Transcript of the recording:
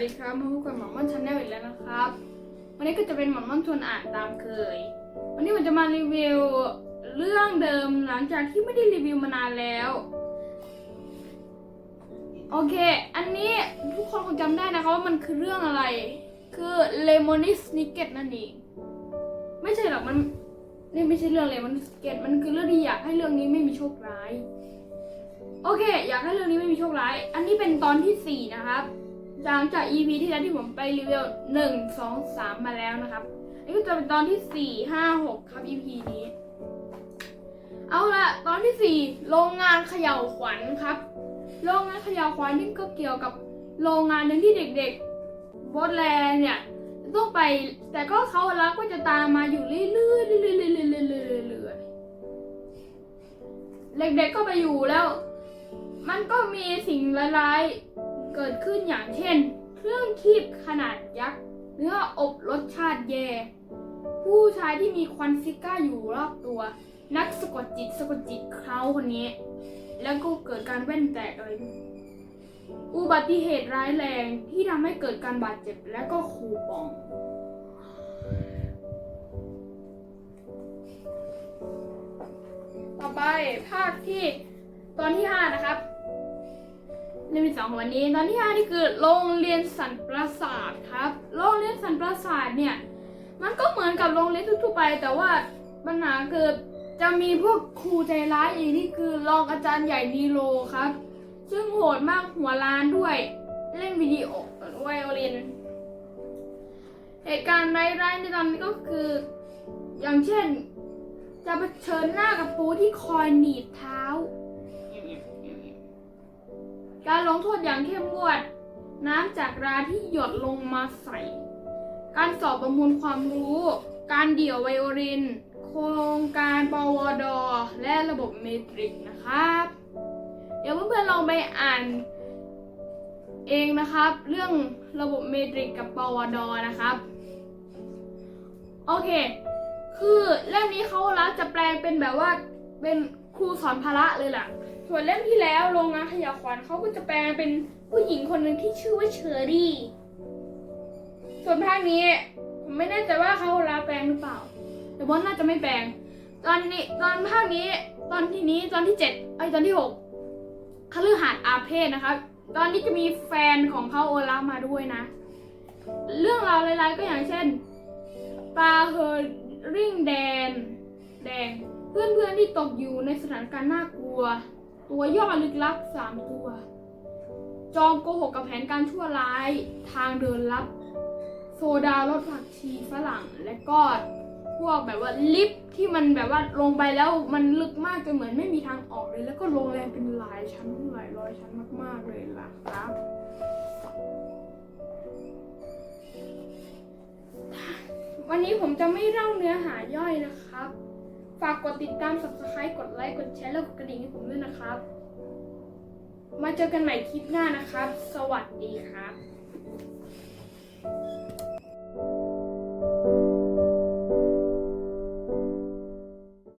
สดีครับมาพบกับหมอม่อนชาแนลอีกแล้วนะครับ วันนี้ก็จะเป็นหมอม่อนชวนอ่านตามเคย วันนี้ผมจะมารีวิวเรื่องเดิมหลังจากที่ไม่ได้รีวิวมานานแล้ว โอเค อันนี้ทุกคนคงจำได้นะคะว่ามันคือเรื่องอะไร คือเลมอนิสนิเก็ตนั่นเองไม่ใช่หรอกมันนี่ไม่ใช่เรื่องเลมอนิสนิเก็ตมันคือเรื่องที่อยากให้เรื่องนี้ไม่มีโชคร้าย โอเค อยากให้เรื่องนี้ไม่มีโชคร้าย อันนี้เป็นตอนที่สี่นะครับ หลังจาก EP ที่แล้วที่ผมไปรีวิวหนึ่งสองสามมาแล้วนะครับอันนี้ก็จะเป็นตอนที่สี่ห้าหกครับ EP นี้ เอาละตอนที่สี่โรงงานเขย่าขวัญครับ โรงงานเขย่าขวัญนี่ก็เกี่ยวกับโรงงานหนึ่งที่เด็กๆบอสแลนเนี่ยต้องไป แต่ก็เขารักก็จะตามมาอยู่เรื่อยๆเรื่อยๆเรื่อยๆเรื่อยๆเรื่อยๆเรื่อยๆเด็กๆก็ไปอยู่แล้ว มันก็มีสิ่งร้ายๆเกิดขึ้นอย่างเช่น เครื่องคีบขนาดยักษ์เนื้ออบรสชาติแย่ ผู้ชายที่มีควันซิก้าอยู่รอบตัว นักสะกดจิตสะกดจิตเขาคนนี้ แล้วก็เกิดการแว่นแตกอะไรอุบัติเหตุร้ายแรงที่ทำให้เกิดการบาดเจ็บและก็คูปอง ต่อไปภาคที่ตอนที่ห้านะครับ เรื่องที่สองของวันนี้ตอนที่ห้านี่คือโรงเรียนสันปราศาสตร์ครับ โรงเรียนสันปราศาสตร์เนี่ย มันก็เหมือนกับโรงเรียนทั่วๆไป แต่ว่าปัญหาคือจะมีพวกครูใจร้ายอีกนี่คือรองอาจารย์ใหญ่นีโรครับ ซึ่งโหดมากหัวล้านด้วย เล่นวิดีโอไวโอลินเหตุการณ์ร้ายๆในตอนนี้ก็คือ อย่างเช่น จะเผชิญหน้ากับปูที่คอยหนีบเท้า การลงโทษอย่างเข้มงวด น้ำจากราที่หยดลงมาใส่ การสอบประมูลความรู้ การเดี่ยวไวโอลิน โครงการปวด และระบบเมตริกนะครับ เดี๋ยวเพื่อนๆลองไปอ่านเองนะครับ เรื่องระบบเมตริกกับปวด นะครับ โอเค คือเล่มนี้เขารักจะแปลงเป็นแบบว่าเป็น ครูสอนพละเลยล่ะ ส่วนเล่มที่แล้วโรงงานขยะขวัญเขาก็จะแปลงเป็นผู้หญิงคนหนึ่งที่ชื่อว่าเชอรี่ ส่วนภาคนี้ผมไม่แน่ใจว่าเขาลาแปลงหรือเปล่า แต่ว่าน่าจะไม่แปลง ตอนนี้ตอนภาคนี้ ตอนที่นี้ตอนที่เจ็ดไอตอนที่หกคฤหาสน์อาเพศนะครับตอนนี้จะมีแฟนของเขาโอลามาด้วยนะ เรื่องราวรายๆก็อย่างเช่นปลาเฮอริงแดน แดง เพื่อนๆที่ตกอยู่ในสถานการณ์น่ากลัว ตัวย่อลึกลับสามตัว จอมโกหกกับแผนการชั่วร้าย ทางเดินลับ โซดารสผักชีฝรั่งและก็พวกแบบว่าลิฟที่มันแบบว่าลงไปแล้วมันลึกมากจนเหมือนไม่มีทางออกเลย แล้วก็โรงแรมเป็นหลายชั้นหลายร้อยชั้นมาก ๆเลยล่ะครับ วันนี้ผมจะไม่เล่าเนื้อหาย่อยนะครับ ฝากกดติดตาม subscribe กดไลค์ กดแชร์ แล้วกดกระดิ่งให้ผมด้วยนะครับ มาเจอกันใหม่คลิปหน้านะครับ สวัสดีครับ